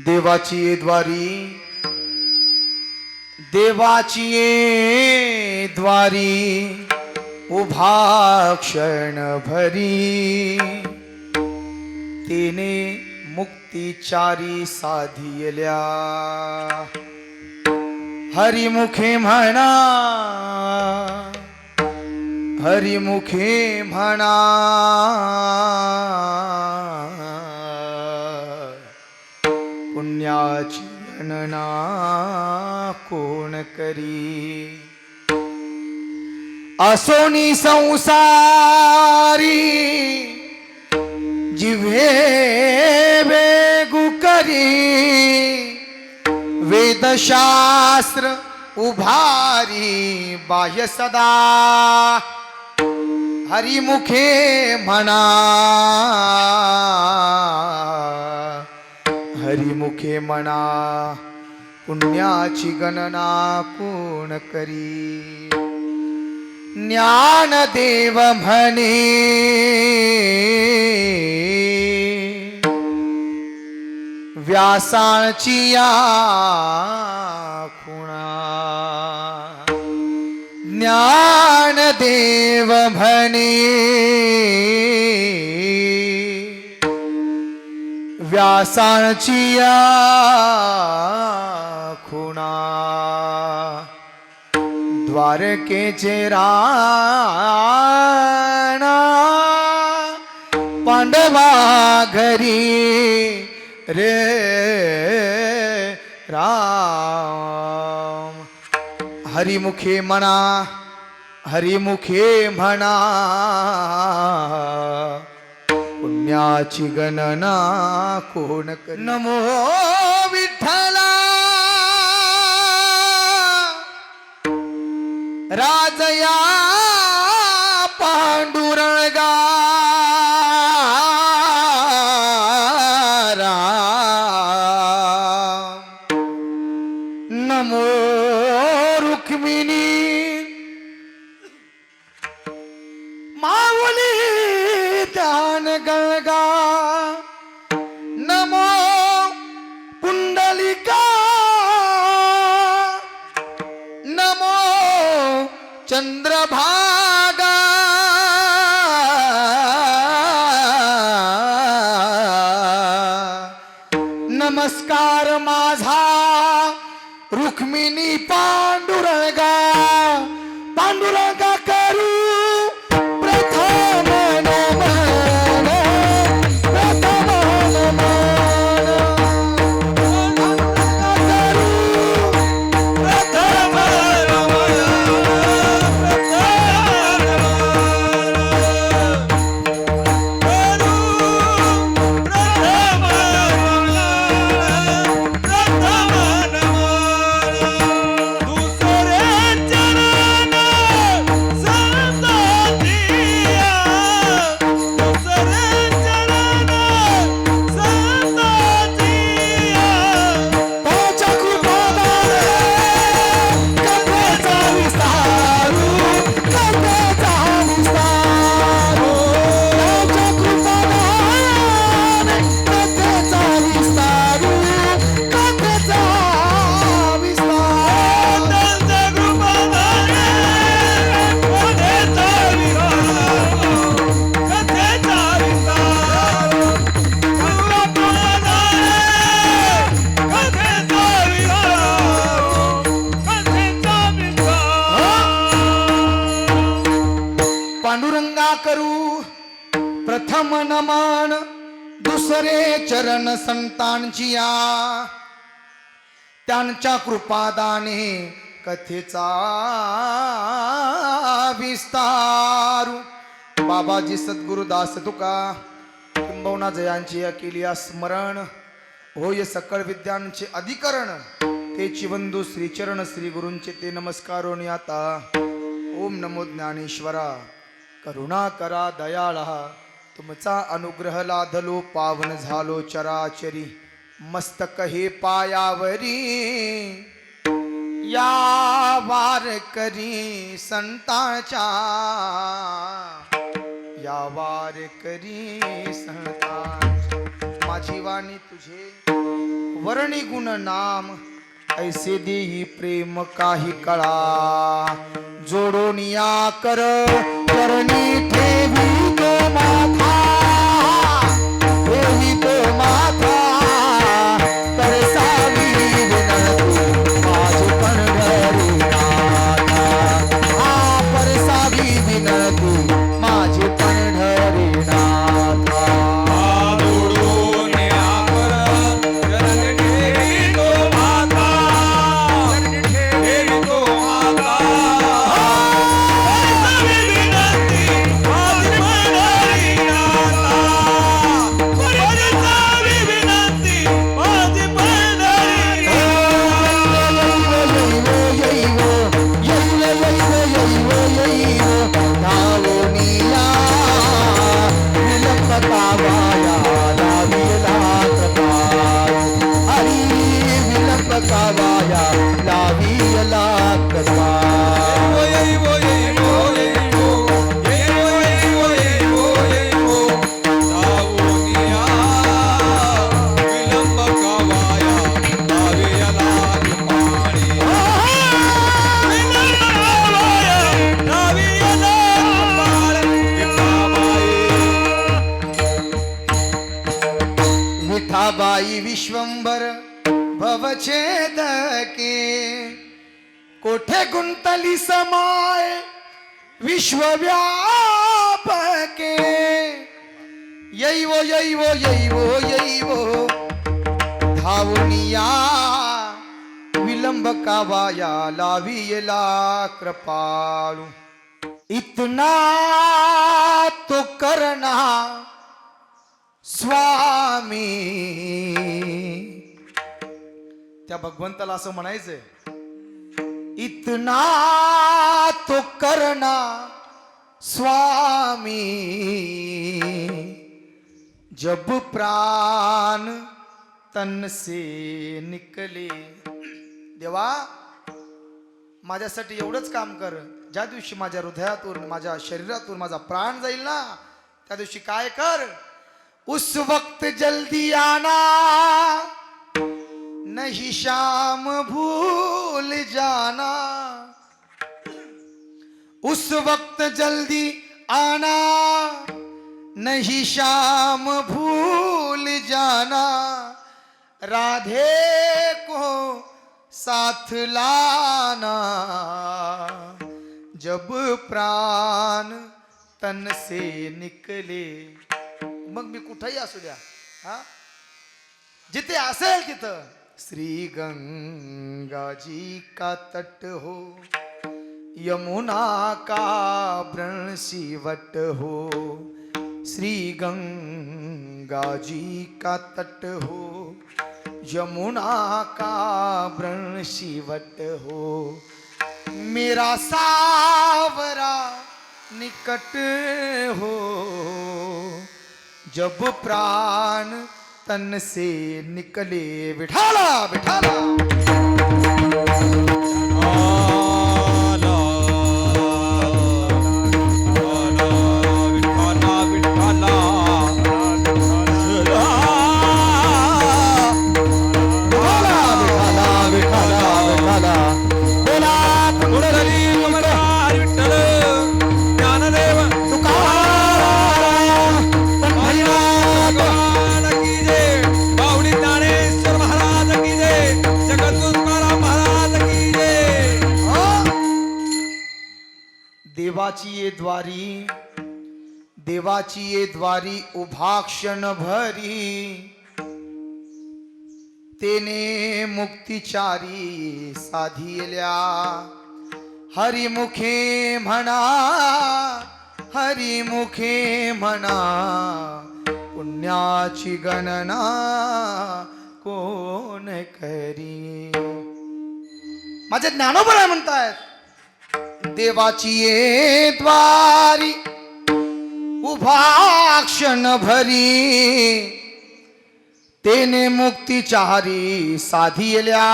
देवाची ये द्वारी देवाची ये द्वारी उभा क्षण भरी. तिने मुक्तिचारी साधियल्या. हरिमुखे म्हणा हरिमुखे म्हणा. पुण्याची गणना कोण करी? असोनी संसारी जिव्हे वेगू करी वेदशास्त्र उभारी बाह्य सदा। हरिमुखे म्हणा हरिमुखे म्हणा पुण्याची गणना कोण करी? ज्ञानदेव म्हणे व्यासाची या खुणा. ज्ञानदेव म्हणे व्यासांची खुणा द्वारकेचे राणा पांडवा घरी रे राम. हरिमुखे म्हणा हरिमुखे म्हणा पुण्याची गणना कोण नमो विठ्ठला. राजया चंद्रभागा। नमस्कार माझा रुक्मिणी पांडुरंगा। पांडुरंगा करू। दुसरे चरण संतांचिया त्यांच्या कृपादाने कथेचा विस्तारू. बाबाजी सद्गुरुदास तुका किंबवना जयांची या केली या स्मरण होय सकळ विद्यांचे अधिकरण. ते चिबंधू श्रीचरण श्री गुरूंचे ते नमस्कार आता ओम नमो ज्ञानेश्वरा. करुणा करा दयाळा. तुमचा अनुग्रह लाधलो पावन झालो चराचरी. मस्तक हे पायावरी. या वारकरी संताचा या वारकरी संता माझी वाणी तुझे वर्णी गुण नाम ऐसे देही प्रेम काही कळा. जोडून या कर करणी ठेवी. तो साबाई विश्वंभर भवछेदके। कोठे गुंतली समाय विश्वव्यापके। यैवो यैवो यैवो यैवो धावनिया विलंब कावाया लावियला कृपाळू। इतना तो करना स्वामी. त्या भगवंताला असं म्हणायचंय इतना तो करना स्वामी. जब प्राण तन से निकले. देवा माझ्यासाठी एवढंच काम कर. ज्या दिवशी माझ्या हृदयातून माझ्या शरीरातून माझा प्राण जाईल ना त्या दिवशी काय कर? उस वक्त जल्दी आना। नहीं शाम भूल जाना। उस वक्त जल्दी आना। नहीं शाम भूल जाना। राधे को साथ लाना। जब प्राण तन से निकले मग मी कुठंही असू द्या. हा? जिथे असेल तिथं. श्री गंगाजी का तट हो? यमुना का वृणशीवट हो? श्री गंगाजी का तट हो? यमुना का वृणशीवट हो? मेरा सावरा निकट हो? जब प्राण तन से निकले बिठाला बिठाला। ये द्वारी देवाची ये द्वारी उभा क्षण भरी तेने मुक्तिचारी साधिल्या. हरिमुखे म्हणा हरिमुखे म्हणा पुण्याची गणना कोण करी? माझे ज्ञानोबराय म्हणतायत देवाची ये द्वारी उभा क्षण भरी तेने मुक्तिचारी साधिल्या